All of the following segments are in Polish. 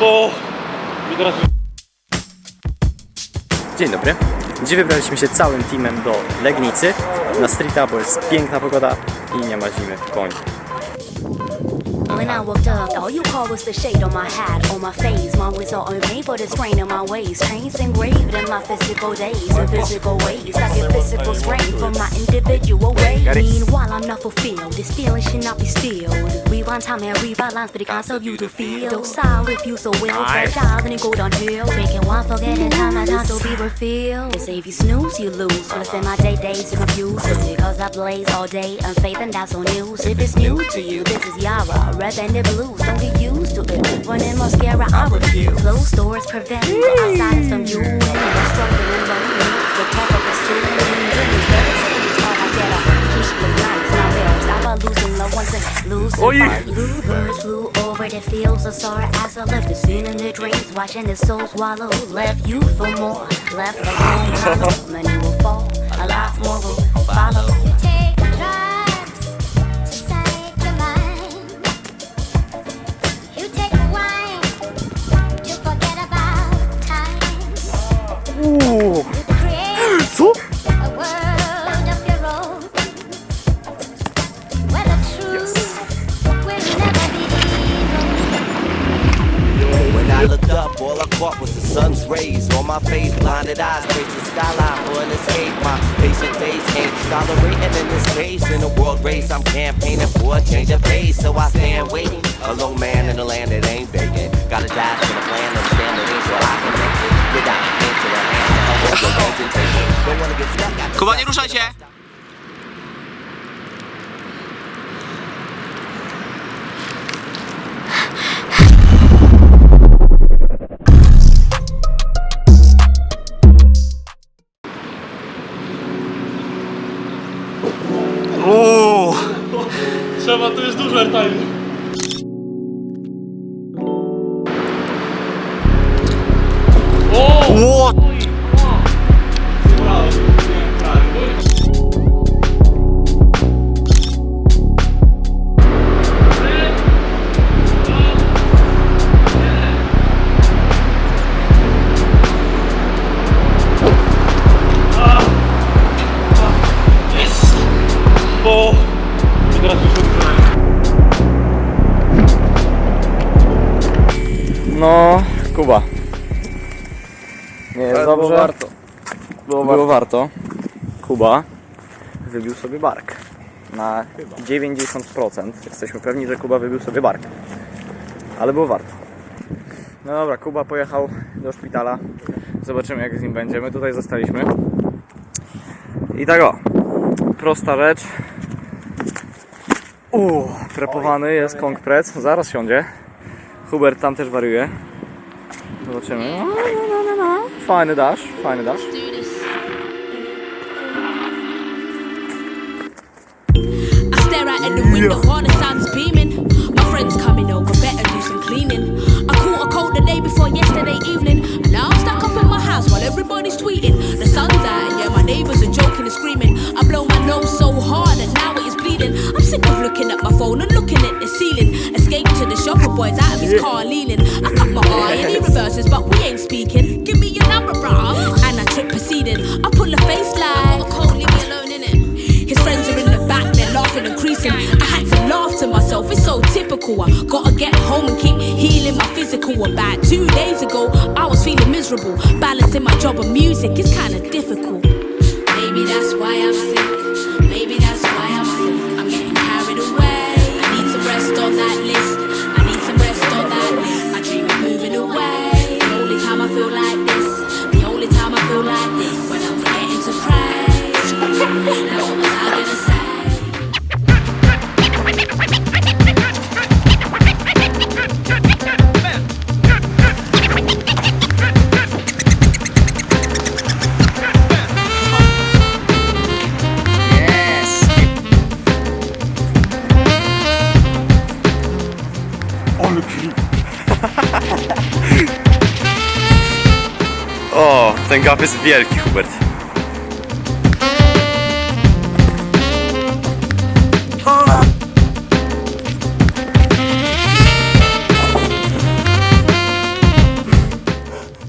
O! I teraz Dzień dobry. Dziś wybraliśmy się całym teamem do Legnicy na streeta, bo jest piękna pogoda i nie ma zimy w końcu. When I woke up, all you called was the shade on my hat, on my face. My wits are unpaid for the strain of my ways. Chains engraved in my physical days and physical ways. I get physical strain from my individual ways. Meanwhile, I'm not fulfilled. This feeling should not be stilled. Rewind time and rewrite lines for the concept you to feel. Docile if you so will, fragile, then you go downhill. Drinking wine, forgetting time, my time to be refilled. They say if you snooze, you lose. So I spend my day days to confuse because I blaze all day unfaith and that's on news. If it's new to you, this is Yara, red and the blues. Don't get used to it. Running mascara, I refuse. Closed doors prevent outsiders from you. Oi. fights. Blue birds flew over the fields of sorrow as I left the scene in the dreams. Watching the soul swallow. Left you for more. Left the home. Many will fall. A lot more will follow. I looked up, all I caught was the sun's rays on my face. Blinded eyes, trace the skyline for an escape. My patient face ain't tolerating in this case. In a world race, I'm campaigning for a change of pace. So I trzeba, tu jest dużo airtime. Jest dobrze. Było warto. Było, było warto. Kuba wybił sobie bark. Na 90%. Jesteśmy pewni, że Kuba wybił sobie bark. Ale było warto. No dobra, Kuba pojechał do szpitala. Zobaczymy jak z nim będzie. My tutaj zostaliśmy. I tak o. Prosta rzecz. Uuu, prepowany jest Kong Prec. Zaraz siądzie. Hubert tam też wariuje. Zobaczymy. No, no, no, no. Fajny dash, fajny dash. I stare out at the window while the sun's beaming. My friends coming over, better do some cleaning. I caught a cold the day before yesterday evening, and now I'm stuck up in my house while everybody's tweeting. The sun's out, and yeah, my neighbors are joking and screaming. I blow my nose so hard that now it is bleeding. I'm sick of looking at my phone and looking at the ceiling. Escape to the shopper boys out of his car leaning. I cut my eye reverses, but we ain't speaking. Give me your number, bruh. And I trip proceeding. I pull a face like, oh, a cold, leave me alone, innit? His friends are in the back, they're laughing and creasing. I had to laugh to myself, it's so typical. I gotta get home and keep healing my physical. About two days ago, I was feeling miserable. Balancing my job and music is kinda difficult. Maybe that's why I'm O, ten gap jest wielki, Hubert.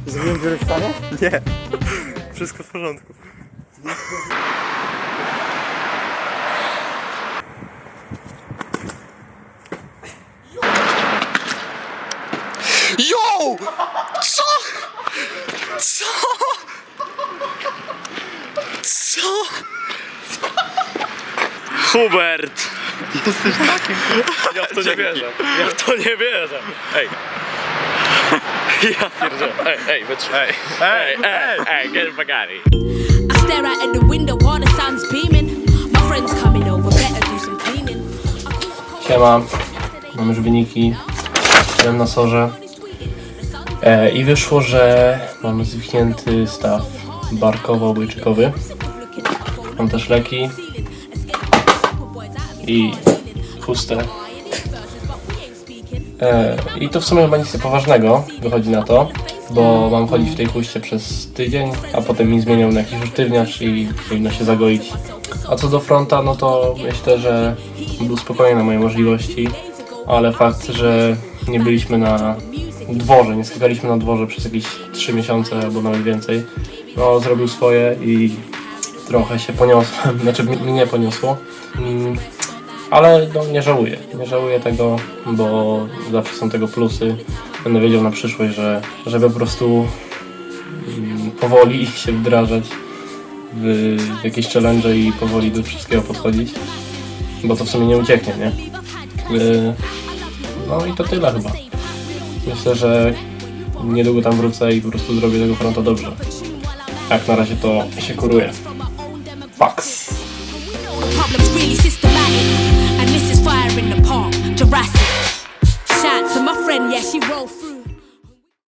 Zrobiłem dziurę w stanie? Nie. Wszystko w porządku. Yo! Co? Co? Co? Hubert! Jesteś takim... Ja w to nie wierzę. Ja w to nie wierzę. Ej. Ja pierdzielę. Ej, ej, wytrzymaj. Ej, ej, ej, ej, get Bagari. I stare out at the window while the sun's beaming. My friends coming over, better do some cleaning. Siema, mam już wyniki, byłem na sorze e, i wyszło, że mam zwichnięty staw barkowo-obojczykowy. Mam też leki i chustę. E, I to w sumie chyba nic poważnego, wychodzi na to, bo mam chodzić w tej chuście przez tydzień, a potem mi zmienią na jakiś sztywniarz i powinno się zagoić. A co do fronta, no to myślę, że był spokojny na moje możliwości, ale fakt, że nie byliśmy na dworze, nie skakaliśmy na dworze przez jakieś 3 miesiące albo nawet więcej, no zrobił swoje i trochę się poniosłem, znaczy mnie nie poniosło. Mm, ale no, nie żałuję. Nie żałuję tego, bo zawsze są tego plusy. Będę wiedział na przyszłość, że, że po prostu mm, powoli się wdrażać w jakieś challenge i powoli do wszystkiego podchodzić. Bo to w sumie nie ucieknie, nie? Yy, No i to tyle chyba. Myślę, że niedługo tam wrócę i po prostu zrobię tego fronta dobrze. Jak na razie to się kuruje. Pax. Jurassic. Shout to my friend, yeah, she rolled.